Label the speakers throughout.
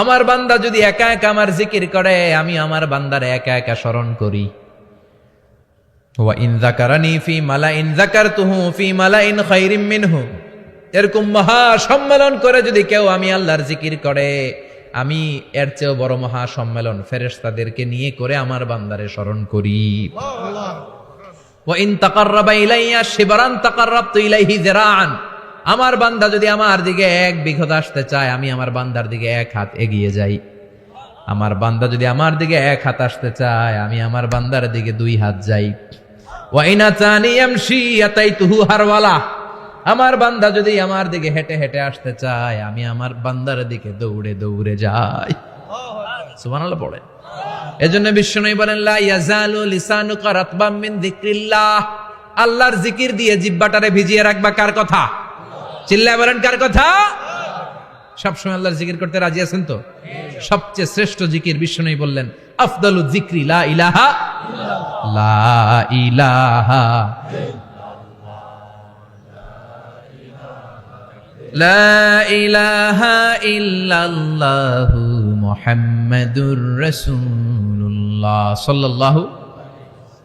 Speaker 1: আমার বান্দা যদি একা একা আমার জিকির করে আমি আমার বান্দার একা একা স্মরণ করি। ওয়া ইন ফি ফি মিনহু। এরকম মহা সম্মেলন করে যদি কেউ আমি আল্লাহর জিকির করে আমি এর চেয়েও বড় মহা সম্মেলন ফেরেশতাদেরকে নিয়ে করে আমার বান্দারে স্মরণ করি। ওয়া ইন তাকাররাবা ইলাইয়া শিবরান তাকাররাবতু ইলাইহি যিরাআন। আমার বান্দা যদি আমার দিকে এক বিঘত আসতে চায়, আমি আমার বান্দার দিকে এক হাত এগিয়ে যাই। আমার বান্দা যদি আমার দিকে এক হাত আসতে চায়, আমি আমার বান্দার দিকে দুই হাত যাই। ওয়াইনা চানি এমসি তুহু হারওয়ালা। আমার বান্দা যদি আমার দিকে হেঁটে হেঁটে আসতে চায়, আমি আমার বান্দার দিকে দৌড়ে দৌড়ে যাই। পড়ে। এজন্য বিষ্ণু বলেন আল্লাহর জিকির দিয়ে জিব্বাটারে ভিজিয়ে রাখবা কার কথা? চিল্লায় বলেন, কার কথা? সবসময় আল্লাহর জিকির করতে রাজি আছেন তো? সবচেয়ে শ্রেষ্ঠ জিকির বিষ্ণু বললেন, আফদালু জিক্রি লা ইলাহা লা ইলাহা লা ইলাহা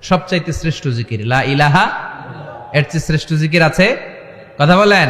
Speaker 1: সবচাইতে শ্রেষ্ঠ জিকির, লা ইলাহা। এর চেয়ে শ্রেষ্ঠ জিকির আছে? কথা বলেন।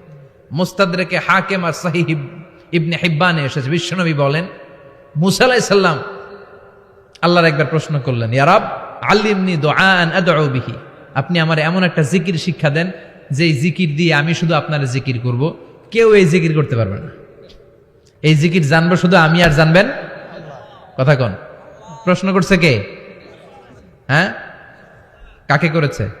Speaker 1: মুস্তাদরেকে হাকেম আর সাহি ইবনে হিব্বানে এসেছে। বিশ্বনবী বলেন, মুসা আলাইহিস সালাম আল্লাহর একবার প্রশ্ন করলেন ইয়ারাব আল্লিমনি দোয়ান বিহি। আপনি আমার এমন একটা জিকির শিক্ষা দেন যে জিকির দিয়ে আমি শুধু আপনার জিকির করব। কেউ এই জিকির করতে পারবে না। এই জিকির জানব শুধু আমি আর জানবেন? কথা কন। প্রশ্ন করছে কে? হ্যাঁ? কাকে করেছে?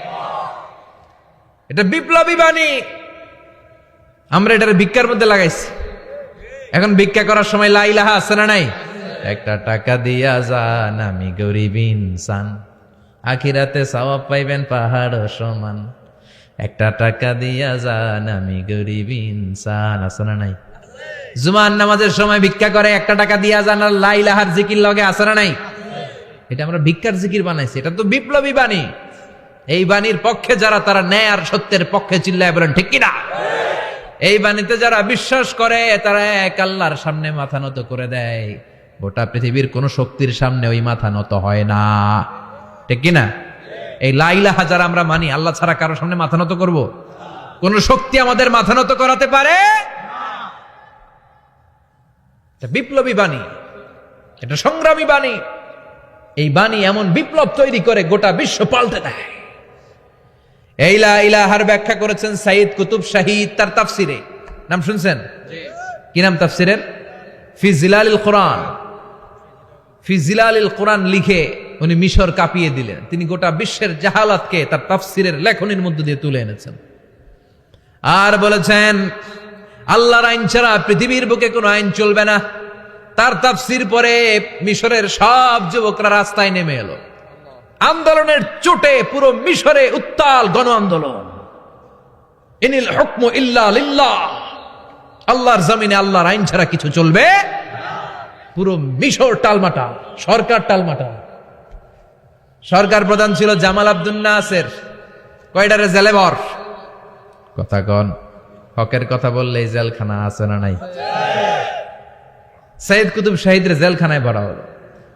Speaker 1: এটা বিপ্লবী বাণী। আমরা এটার ভিক্ষার মধ্যে লাগাইছি। এখন ভিক্ষা করার সময় লা ইলাহা আছে না নাই? একটা টাকা দিয়া যান, আমি গরিব ইনসান। আখিরাতে সওয়াব পাইবেন পাহাড় সমান। একটা টাকা দিয়া যান, আমি গরিব ইনসান। আছে না নাই? জুমান নামাজের সময় ভিক্ষা করে, একটা টাকা দিয়া জানার লাইলাহার জিকির লগে আছে না নাই? এটা আমরা ভিক্ষার জিকির বানাইছি। এটা তো বিপ্লবী বাণী। এই বাণীর পক্ষে যারা তারা ন্যায় আর সত্যের পক্ষে চিল্লায় বলেন, ঠিক কিনা? এই বাণীতে যারা বিশ্বাস করে, তারা এক আল্লাহর সামনে মাথা নত করে দেয়। গোটা পৃথিবীর কোন শক্তির সামনে ওই মাথা নত হয় না। ঠিক কিনা? এই লাইলাহা যারা আমরা মানি, আল্লাহ ছাড়া কারোর সামনে মাথা নত করব? কোন শক্তি আমাদের মাথা নত করাতে পারে? বিপ্লবী বাণী। এটা সংগ্রামী বাণী। এই বাণী এমন বিপ্লব তৈরি করে গোটা বিশ্ব পাল্টে দেয়। এই লা ইলাহার ব্যাখ্যা করেছেন সাইদ কুতুব শাহিদ তার তাফসিরে। নাম শুনছেন? কি নাম তাফসিরের? ফি জিলালিল কোরআন। ফি জিলালিল কোরআন লিখে উনি মিশর কাঁপিয়ে দিলেন। তিনি গোটা বিশ্বের জাহালাতকে তার তাফসিরের লেখনির মধ্যে দিয়ে তুলে এনেছেন। আর বলেছেন আল্লাহর আইন ছাড়া পৃথিবীর বুকে কোনো আইন চলবে না। তার তাফসির পরে মিশরের সব যুবকরা রাস্তায় নেমে এলো। আন্দোলনের চোটে পুরো মিশরে উত্তাল গণ আন্দোলন। ইনিল হুকম ইল্লা লিল্লাহ। আল্লাহর জমিনে আল্লাহর আইন ছাড়া কিছু চলবে পুরো মিশর টালমাটাল সরকার টালমাটাল। সরকার প্রধান ছিল জামাল আব্দুল নাসের। কয়টারে জেলেবর? কথা কন হকের কথা বললেই জেলখানা আছে না নাই? সৈয়দ কুতুব শাহিদের জেলখানায় ভরা হলো।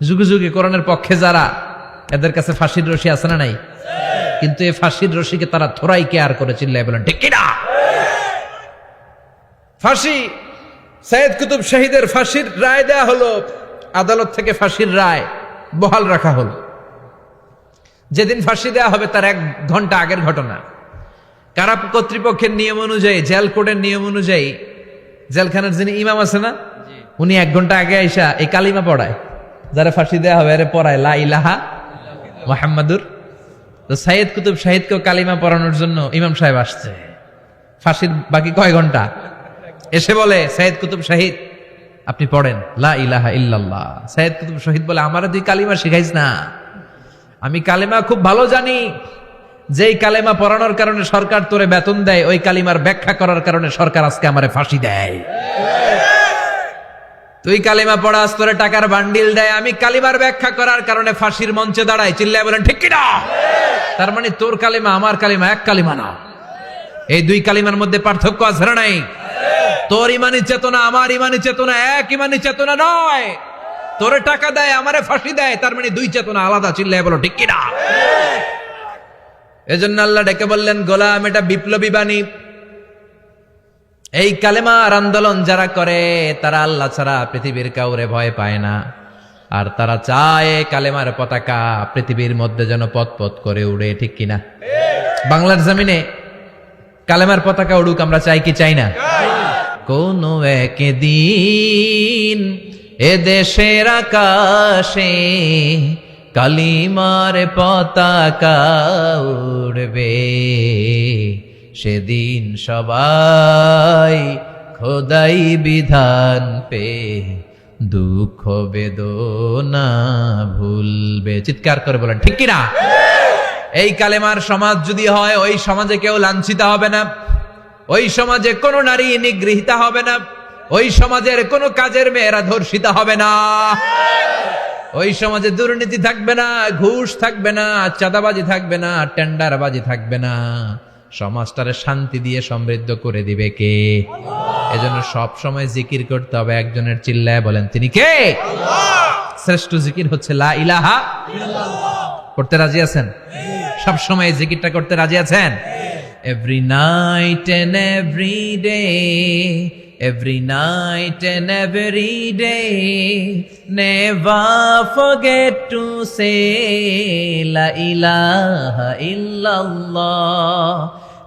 Speaker 1: যুগে যুগে কোরআনের পক্ষে যারা এদের কাছে ফাঁসির রশি আছে না নাই? কিন্তু এই ফাঁসির রশিকে তারা থোড়াই কেয়ার করে চিল্লাই বলেন ঠিক কিনা? ফাঁসি সৈয়দ কুতুব শাহিদের ফাঁসির রায় দেয়া হলো আদালত থেকে ফাঁসির রায় বহাল রাখা হলো। যেদিন ফাঁসি দেওয়া হবে তার এক ঘণ্টা আগের ঘটনা। কারা কর্তৃপক্ষের নিয়ম অনুযায়ী জেল কোডের নিয়ম অনুযায়ী জেলখানার যিনি ইমাম আছে না উনি এক ঘণ্টা আগে আইসা এই কালিমা পড়ায়। যারা ফাঁসি দেওয়া হবে আরে পড়ায়, লা ইলাহা মোহাম্মদুর তো সাইয়েদ কুতুব শাহিদকেও কালিমা পড়ানোর জন্য ইমাম সাহেব আসছে। ফাঁসির বাকি কয় ঘণ্টা? এসে বলে, সাইয়েদ কুতুব শাহিদ, আপনি পড়েন, লা ইলাহা ইল্লাল্লাহ। সাইয়েদ কুতুব শহীদ বলে, আমার দুই কালিমা শিখাইস না। আমি কালেমা খুব ভালো জানি। যেই কালেমা পড়ানোর কারণে সরকার তোরে বেতন দেয়, ওই কালিমার ব্যাখ্যা করার কারণে সরকার আজকে আমারে ফাঁসি দেয়। তুই কালিমা পড়াস, তোরে টাকার বান্ডিল দেয়। আমি কালিমার ব্যাখ্যা করার কারণে ফাঁসির মঞ্চে দাঁড়াই চিল্লায় বলেন, ঠিক কিনা? তার মানে তোর কালিমা, আমার কালিমা, এক কালিমা না। এই দুই কালিমার মধ্যে পার্থক্য আছে না নাই? তোর ইমানি চেতনা, আমার ইমানি চেতনা এক ইমানি চেতনা নয়। তোরে টাকা দেয়, আমারে ফাঁসি দেয়। তার মানে দুই চেতনা আলাদা। চিল্লায় বলো, ঠিক কিনা? এজন্য আল্লাহ ডেকে বললেন, গোলাম, এটা বিপ্লবী বাণী। এই কালেমার আন্দোলন যারা করে, তারা আল্লাহ ছাড়া পৃথিবীর কাউরে ভয় পায় না। আর তারা চায় কালেমার পতাকা পৃথিবীর মধ্যে যেন পথ পথ করে উড়ে, ঠিক কিনা? বাংলার জমিনে কালেমার পতাকা উড়ুক আমরা চাই কি চাই না? কোন একদিন এ দেশের আকাশে কালিমার পতাকা উড়বে। সেদিন সবাই খোদাই বিধান পে, দুঃখ বেদনা ভুলবে। চিৎকার করে বলেন, ঠিক কিনা? এই কালেমার সমাজ যদি হয়, ওই সমাজে কেউ লাঞ্ছিত হবে না। ওই সমাজে কোনো নারী নিগৃহীতা হবে না। ওই সমাজের কোনো কাজের মেয়েরা ধর্ষিতা হবে না। ওই সমাজে দুর্নীতি থাকবে না, ঘুষ থাকবে না, চাঁদাবাজি থাকবে না, টেন্ডারবাজি থাকবে না। সমাজটারে শান্তি দিয়ে সমৃদ্ধ করে দিবে কে? এজন্য সব সময় জিকির করতে হবে একজনের চিল্লায় বলেন তিনি কে? শ্রেষ্ঠ জিকির হচ্ছে লা ইলাহা করতে রাজি আছেন? সব সময় জিকিরটা করতে রাজি আছেন? Every night and every day every night and every day never forget to say লা ইলাহা ইল্লাল্লাহ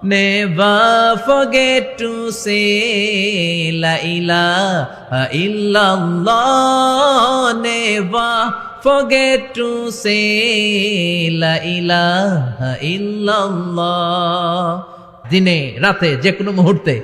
Speaker 1: Never forget to say La ilaha illallah Never forget to say La ilaha illallah দিনে রাতে যে কোনো মুহূর্তে